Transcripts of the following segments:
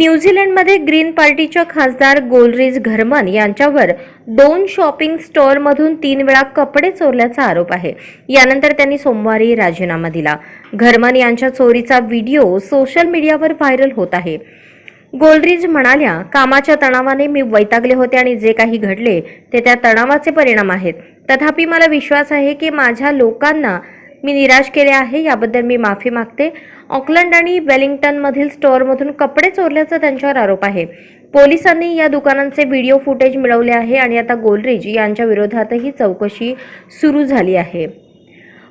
न्यूझीलंडमध्ये ग्रीन पार्टीच्या खासदार गोलरीज घरमन यांच्यावर दोन शॉपिंग स्टोअरमधून तीन वेळा कपडे चोरल्याचा आरोप आहे. यानंतर त्यांनी सोमवारी राजीनामा दिला. घरमन यांच्या चोरीचा व्हिडिओ सोशल मीडियावर व्हायरल होत आहे. गोलरीज म्हणाल्या कामाच्या तणावाने मी वैतागले होते आणि जे काही घडले ते त्या तणावाचे परिणाम आहेत. तथापि मला विश्वास आहे की माझ्या लोकांना मी निराश केले आहे याबद्दल मी माफी मागते. ऑकलंड आणि वेलिंग्टनमधील स्टोअरमधून कपडे चोरल्याचा त्यांच्यावर आरोप आहे. पोलिसांनी या दुकानांचे व्हिडिओ फुटेज मिळवले आहे आणि आता गोलरीज यांच्या विरोधातही चौकशी सुरू झाली आहे.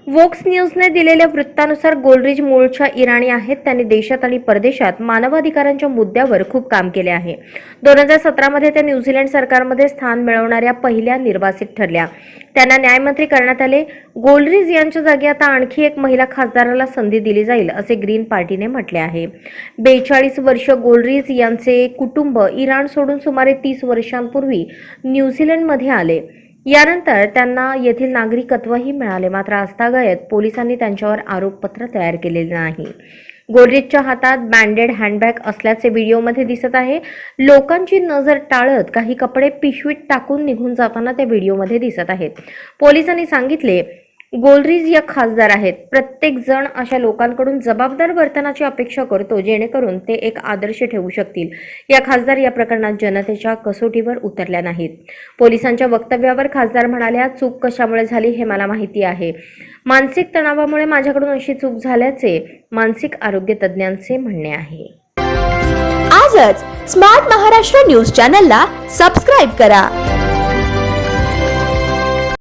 वोक्स न्यूजने दिलेल्या वृत्तानुसार गोलरीज मूळच्या इराणी आहेत. त्यांनी देशात आणि परदेशात मानवाधिकारांच्या मुद्द्यावर खूप काम केले आहे. दोन हजार सतरामध्ये त्या न्यूझीलंड सरकारमध्ये स्थान मिळवणाऱ्या पहिल्या निर्वासित ठरल्या. त्यांना न्यायमंत्री करण्यात आले. गोलरीज यांच्या जागी आता आणखी एक महिला खासदाराला संधी दिली जाईल असे ग्रीन पार्टीने म्हटले आहे. बेचाळीस वर्ष गोलरीज यांचे कुटुंब इराण सोडून सुमारे तीस वर्षांपूर्वी न्यूझीलंडमध्ये आले. यानंतर त्यांना येथील नागरिकत्वही मिळाले. मात्र आस्थागायत पोलिसांनी त्यांच्यावर आरोपपत्र तयार केलेले नाही. गोलरीजच्या हातात बँडेड हँडबॅग असल्याचे व्हिडिओमध्ये दिसत आहे. लोकांची नजर टाळत काही कपडे पिशवीत टाकून निघून जाताना त्या व्हिडिओमध्ये दिसत आहेत. पोलिसांनी सांगितले गोलरीज या खासदार आहेत. प्रत्येक जण अशा लोकांकडून जबाबदार वर्तनाची अपेक्षा करतो जेणेकरून ते एक आदर्श ठेवू शकतील. या खासदार या प्रकरणात जनतेच्या कसोटीवर उतरल्या नाहीत. पोलिसांच्या वक्तव्यावर खासदार म्हणाल्या चूक कशामुळे झाली हे मला माहिती आहे. मानसिक तणावामुळे माझ्याकडून अशी चूक झाल्याचे मानसिक आरोग्य तज्ज्ञांचे म्हणणे आहे. आजच स्मार्ट महाराष्ट्र न्यूज चॅनलला सबस्क्राईब करा.